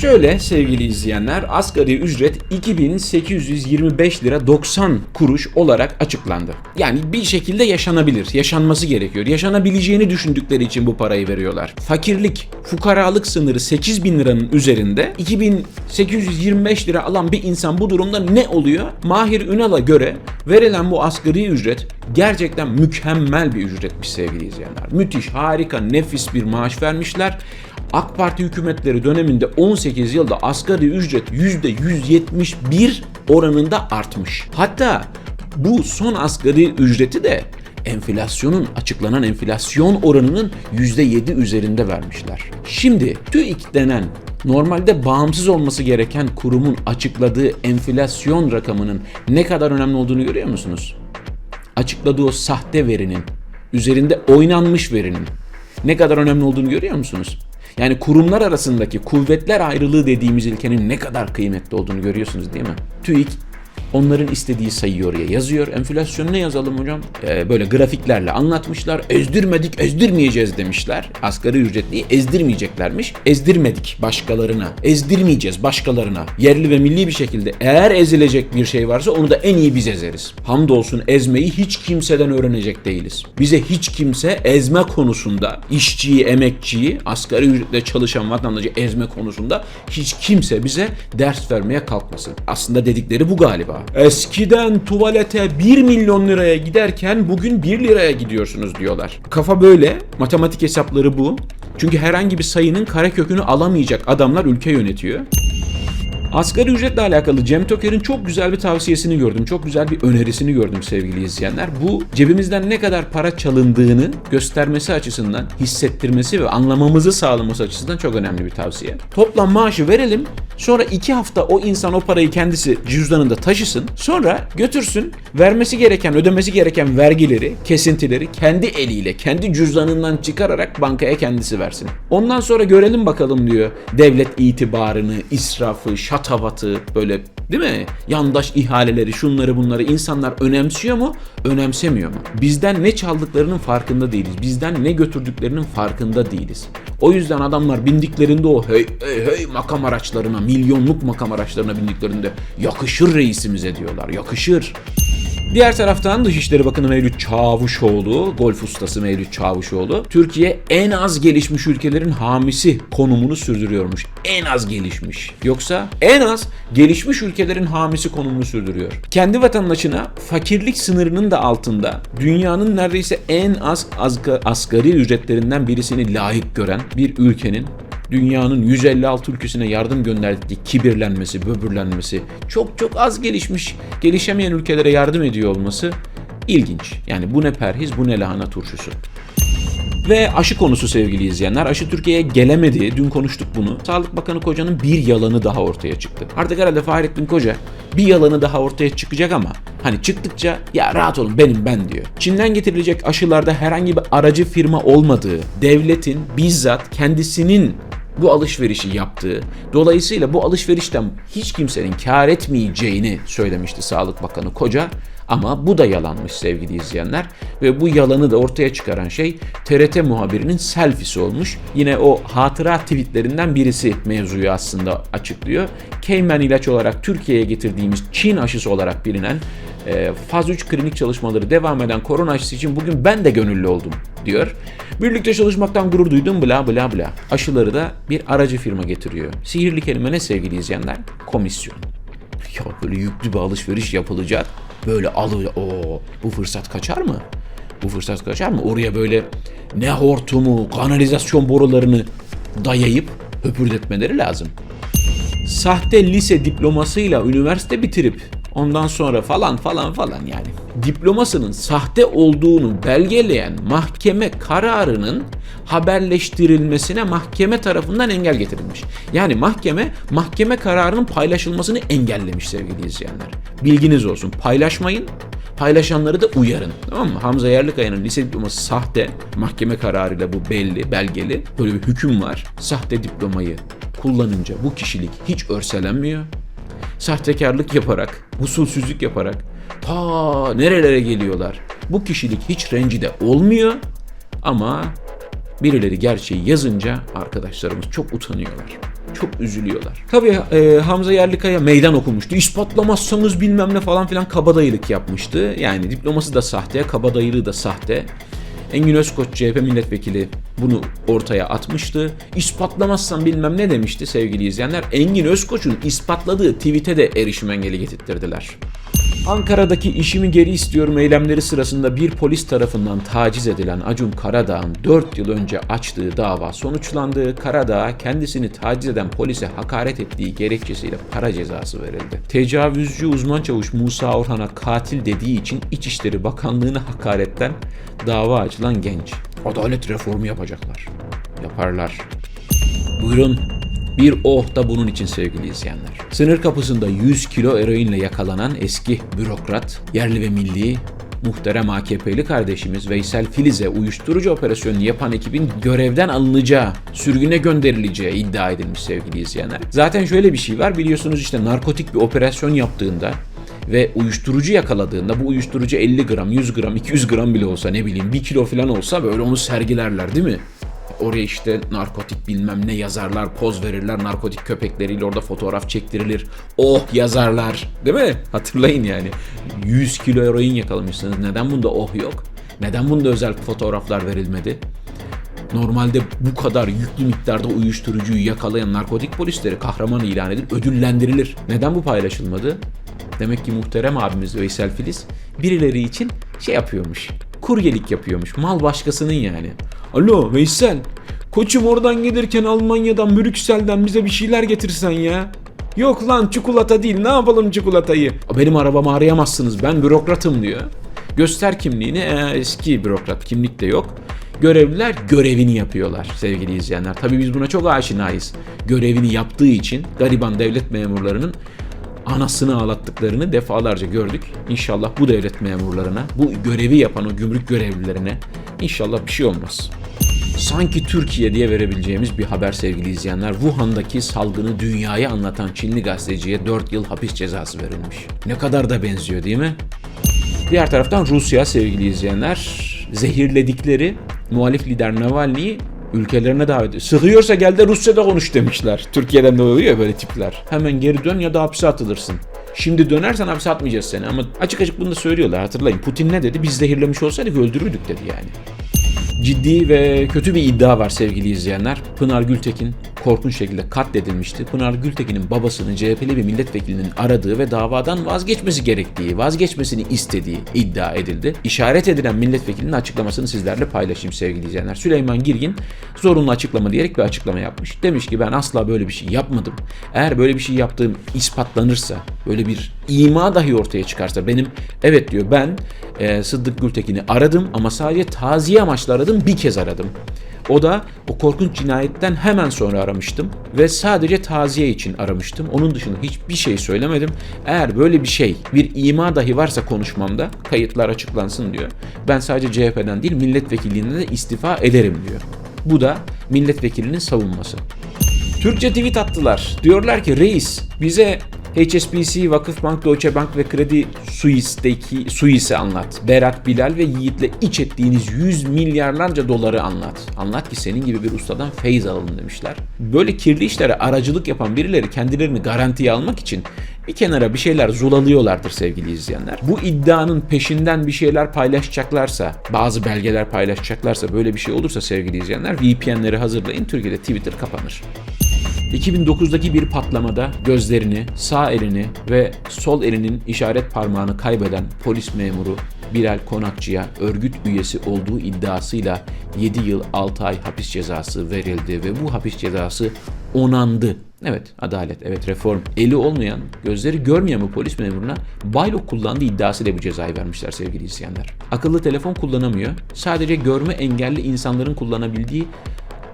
Şöyle sevgili izleyenler asgari ücret 2825 lira 90 kuruş olarak açıklandı. Yani bir şekilde yaşanabilir, yaşanması gerekiyor. Yaşanabileceğini düşündükleri için bu parayı veriyorlar. Fakirlik, fukaralık sınırı 8000 liranın üzerinde 2825 lira alan bir insan bu durumda ne oluyor? Mahir Ünal'a göre verilen bu asgari ücret gerçekten mükemmel bir ücretmiş sevgili izleyenler. Müthiş, harika, nefis bir maaş vermişler. AK Parti hükümetleri döneminde 18 yılda asgari ücret %171 oranında artmış. Hatta bu son asgari ücreti de enflasyonun açıklanan enflasyon oranının %7 üzerinde vermişler. Şimdi TÜİK denen normalde bağımsız olması gereken kurumun açıkladığı enflasyon rakamının ne kadar önemli olduğunu görüyor musunuz? Açıkladığı o sahte verinin, üzerinde oynanmış verinin ne kadar önemli olduğunu görüyor musunuz? Yani kurumlar arasındaki kuvvetler ayrılığı dediğimiz ilkenin ne kadar kıymetli olduğunu görüyorsunuz değil mi? TÜİK onların istediği sayıyı oraya yazıyor. Enflasyonu ne yazalım hocam? Ee, böyle grafiklerle anlatmışlar. Ezdirmedik, ezdirmeyeceğiz demişler. Asgari ücretliyi ezdirmeyeceklermiş. Ezdirmedik başkalarına. Ezdirmeyeceğiz başkalarına. Yerli ve milli bir şekilde eğer ezilecek bir şey varsa onu da en iyi biz ezeriz. Hamdolsun ezmeyi hiç kimseden öğrenecek değiliz. Bize hiç kimse ezme konusunda işçiyi, emekçiyi, asgari ücretle çalışan vatandaşı ezme konusunda hiç kimse bize ders vermeye kalkmasın. Aslında dedikleri bu galiba. Eskiden tuvalete 1 milyon liraya giderken bugün 1 liraya gidiyorsunuz diyorlar. Kafa böyle, matematik hesapları bu. Çünkü herhangi bir sayının karekökünü alamayacak adamlar ülke yönetiyor. Asgari ücretle alakalı Cem Toker'in çok güzel bir tavsiyesini gördüm. Çok güzel bir önerisini gördüm sevgili izleyenler. Bu cebimizden ne kadar para çalındığını göstermesi açısından, hissettirmesi ve anlamamızı sağlaması açısından çok önemli bir tavsiye. Toplam maaşı verelim. Sonra iki hafta o insan o parayı kendisi cüzdanında taşısın. Sonra götürsün vermesi gereken, ödemesi gereken vergileri, kesintileri kendi eliyle, kendi cüzdanından çıkararak bankaya kendisi versin. Ondan sonra görelim bakalım diyor devlet itibarını, israfı, şatavatı böyle değil mi? Yandaş ihaleleri, şunları bunları insanlar önemsiyor mu? Önemsemiyor mu? Bizden ne çaldıklarının farkında değiliz. Bizden ne götürdüklerinin farkında değiliz. O yüzden adamlar bindiklerinde o hey hey hey makam araçlarına, milyonluk makam araçlarına bindiklerinde yakışır reisimize diyorlar. Yakışır. Diğer taraftan Dışişleri Bakanı Mevlüt Çavuşoğlu, golf ustası Mevlüt Çavuşoğlu, Türkiye en az gelişmiş ülkelerin hamisi konumunu sürdürüyormuş. En az gelişmiş. Yoksa en az gelişmiş ülkelerin hamisi konumunu sürdürüyor. Kendi vatandaşına fakirlik sınırının da altında dünyanın neredeyse en az asgari ücretlerinden birisini layık gören bir ülkenin dünyanın 156 ülkesine yardım gönderdiği kibirlenmesi, böbürlenmesi, çok çok az gelişmiş, gelişemeyen ülkelere yardım ediyor olması ilginç. Yani bu ne perhiz, bu ne lahana turşusu. Ve aşı konusu sevgili izleyenler. Aşı Türkiye'ye gelemedi. Dün konuştuk bunu. Sağlık Bakanı Koca'nın bir yalanı daha ortaya çıktı. Artık herhalde Fahrettin Koca bir yalanı daha ortaya çıkacak ama hani çıktıkça ya rahat olun benim ben diyor. Çin'den getirilecek aşılarda herhangi bir aracı firma olmadığı, devletin bizzat kendisinin bu alışverişi yaptığı, dolayısıyla bu alışverişten hiç kimsenin kar etmeyeceğini söylemişti Sağlık Bakanı Koca. Ama bu da yalanmış sevgili izleyenler ve bu yalanı da ortaya çıkaran şey TRT muhabirinin selfisi olmuş. Yine o hatıra tweetlerinden birisi mevzuyu aslında açıklıyor. Cayman ilaç olarak Türkiye'ye getirdiğimiz Çin aşısı olarak bilinen faz 3 klinik çalışmaları devam eden korona aşısı için bugün ben de gönüllü oldum diyor. Birlikte çalışmaktan gurur duydum bla bla bla. Aşıları da bir aracı firma getiriyor. Sihirli kelime ne sevgili izleyenler? Komisyon. Ya böyle yüklü bir alışveriş yapılacak. Böyle alıyor. Oo, bu fırsat kaçar mı? Bu fırsat kaçar mı? Oraya böyle ne hortumu, kanalizasyon borularını dayayıp höpürdetmeleri lazım. Sahte lise diplomasıyla üniversite bitirip ondan sonra falan falan falan yani. Diplomasının sahte olduğunu belgeleyen mahkeme kararının haberleştirilmesine mahkeme tarafından engel getirilmiş. Yani mahkeme mahkeme kararının paylaşılmasını engellemiş sevgili izleyenler. Bilginiz olsun. Paylaşmayın. Paylaşanları da uyarın. Tamam mı? Hamza Yerlikaya'nın lise diploması sahte. Mahkeme kararıyla bu belli, belgeli. Böyle bir hüküm var. Sahte diplomayı kullanınca bu kişilik hiç örselenmiyor. Sahtekarlık yaparak, usulsüzlük yaparak ta nerelere geliyorlar. Bu kişilik hiç rencide olmuyor ama birileri gerçeği yazınca arkadaşlarımız çok utanıyorlar. çok üzülüyorlar. Tabii e, Hamza Yerlikaya meydan okumuştu. İspatlamazsanız bilmem ne falan filan kabadayılık yapmıştı. Yani diploması da sahte, kabadayılığı da sahte. Engin Özkoç CHP milletvekili bunu ortaya atmıştı. İspatlamazsan bilmem ne demişti sevgili izleyenler. Engin Özkoç'un ispatladığı tweet'e de erişim engeli getirttirdiler. Ankara'daki işimi geri istiyorum eylemleri sırasında bir polis tarafından taciz edilen Acun Karadağ'ın 4 yıl önce açtığı dava sonuçlandı. Karadağ'a kendisini taciz eden polise hakaret ettiği gerekçesiyle para cezası verildi. Tecavüzcü uzman çavuş Musa Orhan'a katil dediği için İçişleri Bakanlığı'na hakaretten dava açılan genç. Adalet reformu yapacaklar. Yaparlar. Buyurun. Bir oh da bunun için sevgili izleyenler. Sınır kapısında 100 kilo eroinle yakalanan eski bürokrat, yerli ve milli, muhterem AKP'li kardeşimiz Veysel Filiz'e uyuşturucu operasyonu yapan ekibin görevden alınacağı, sürgüne gönderileceği iddia edilmiş sevgili izleyenler. Zaten şöyle bir şey var biliyorsunuz işte narkotik bir operasyon yaptığında ve uyuşturucu yakaladığında bu uyuşturucu 50 gram, 100 gram, 200 gram bile olsa ne bileyim 1 kilo falan olsa böyle onu sergilerler değil mi? Oraya işte narkotik bilmem ne yazarlar, poz verirler, narkotik köpekleriyle orada fotoğraf çektirilir. Oh yazarlar. Değil mi? Hatırlayın yani. 100 kilo eroin yakalamışsınız. Neden bunda oh yok? Neden bunda özel fotoğraflar verilmedi? Normalde bu kadar yüklü miktarda uyuşturucuyu yakalayan narkotik polisleri kahraman ilan edilir, ödüllendirilir. Neden bu paylaşılmadı? Demek ki muhterem abimiz Veysel Filiz birileri için şey yapıyormuş. Kuryelik yapıyormuş. Mal başkasının yani. Alo Veysel. Koçum oradan gelirken Almanya'dan, Brüksel'den bize bir şeyler getirsen ya. Yok lan çikolata değil ne yapalım çikolatayı. Benim arabamı arayamazsınız ben bürokratım diyor. Göster kimliğini ee, eski bürokrat kimlik de yok. Görevliler görevini yapıyorlar sevgili izleyenler. Tabii biz buna çok aşinayız. Görevini yaptığı için gariban devlet memurlarının anasını ağlattıklarını defalarca gördük. İnşallah bu devlet memurlarına, bu görevi yapan o gümrük görevlilerine inşallah bir şey olmaz. Sanki Türkiye diye verebileceğimiz bir haber sevgili izleyenler. Wuhan'daki salgını dünyaya anlatan Çinli gazeteciye 4 yıl hapis cezası verilmiş. Ne kadar da benziyor değil mi? Diğer taraftan Rusya sevgili izleyenler zehirledikleri muhalif lider Navalny'yi ülkelerine davet ediyor. Sıkıyorsa gel de Rusya'da konuş demişler. Türkiye'den de oluyor böyle tipler. Hemen geri dön ya da hapse atılırsın. Şimdi dönersen hapse atmayacağız seni ama açık açık bunu da söylüyorlar hatırlayın. Putin ne dedi? Biz zehirlemiş olsaydık öldürürdük dedi yani. Ciddi ve kötü bir iddia var sevgili izleyenler. Pınar Gültekin korkunç şekilde katledilmişti. Pınar Gültekin'in babasını CHP'li bir milletvekilinin aradığı ve davadan vazgeçmesi gerektiği, vazgeçmesini istediği iddia edildi. İşaret edilen milletvekilinin açıklamasını sizlerle paylaşayım sevgili izleyenler. Süleyman Girgin zorunlu açıklama diyerek bir açıklama yapmış. Demiş ki ben asla böyle bir şey yapmadım. Eğer böyle bir şey yaptığım ispatlanırsa, böyle bir ima dahi ortaya çıkarsa benim evet diyor ben e, Sıddık Gültekin'i aradım ama sadece taziye amaçlı aradım bir kez aradım. O da o korkunç cinayetten hemen sonra aramıştım ve sadece taziye için aramıştım. Onun dışında hiçbir şey söylemedim. Eğer böyle bir şey, bir ima dahi varsa konuşmamda kayıtlar açıklansın diyor. Ben sadece CHP'den değil milletvekilliğinden de istifa ederim diyor. Bu da milletvekilinin savunması. Türkçe tweet attılar. Diyorlar ki reis bize HSBC, Vakıfbank, Deutsche Bank ve Kredi Suisse'deki Suisse anlat. Berat Bilal ve Yiğit'le iç ettiğiniz 100 milyarlarca doları anlat. Anlat ki senin gibi bir ustadan feyiz alalım demişler. Böyle kirli işlere aracılık yapan birileri kendilerini garantiye almak için bir kenara bir şeyler zulalıyorlardır sevgili izleyenler. Bu iddianın peşinden bir şeyler paylaşacaklarsa, bazı belgeler paylaşacaklarsa böyle bir şey olursa sevgili izleyenler VPN'leri hazırlayın. Türkiye'de Twitter kapanır. 2009'daki bir patlamada gözlerini, sağ elini ve sol elinin işaret parmağını kaybeden polis memuru Bilal Konakçı'ya örgüt üyesi olduğu iddiasıyla 7 yıl 6 ay hapis cezası verildi ve bu hapis cezası onandı. Evet adalet, evet reform. Eli olmayan, gözleri görmeyen bu polis memuruna baylok kullandığı iddiasıyla bu cezayı vermişler sevgili izleyenler. Akıllı telefon kullanamıyor. Sadece görme engelli insanların kullanabildiği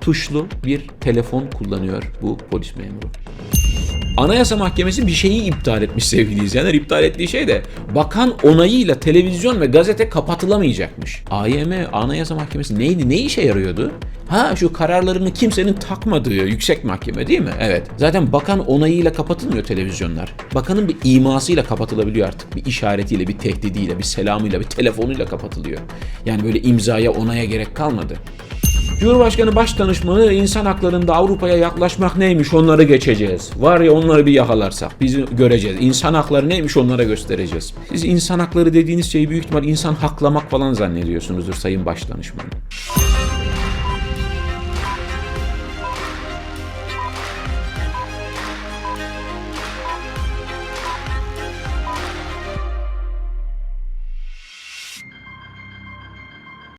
tuşlu bir telefon kullanıyor bu polis memuru. Anayasa Mahkemesi bir şeyi iptal etmiş sevgili izleyenler. İptal ettiği şey de bakan onayıyla televizyon ve gazete kapatılamayacakmış. AYM Anayasa Mahkemesi neydi? Ne işe yarıyordu? Ha şu kararlarını kimsenin takmadığı yüksek mahkeme değil mi? Evet. Zaten bakan onayıyla kapatılmıyor televizyonlar. Bakanın bir imasıyla kapatılabiliyor artık. Bir işaretiyle, bir tehdidiyle, bir selamıyla, bir telefonuyla kapatılıyor. Yani böyle imzaya, onaya gerek kalmadı. Cumhurbaşkanı Başdanışmanı insan haklarında Avrupa'ya yaklaşmak neymiş onları geçeceğiz. Var ya onları bir yakalarsak biz göreceğiz. İnsan hakları neymiş onlara göstereceğiz. Siz insan hakları dediğiniz şeyi büyük ihtimal insan haklamak falan zannediyorsunuzdur Sayın Başdanışmanım.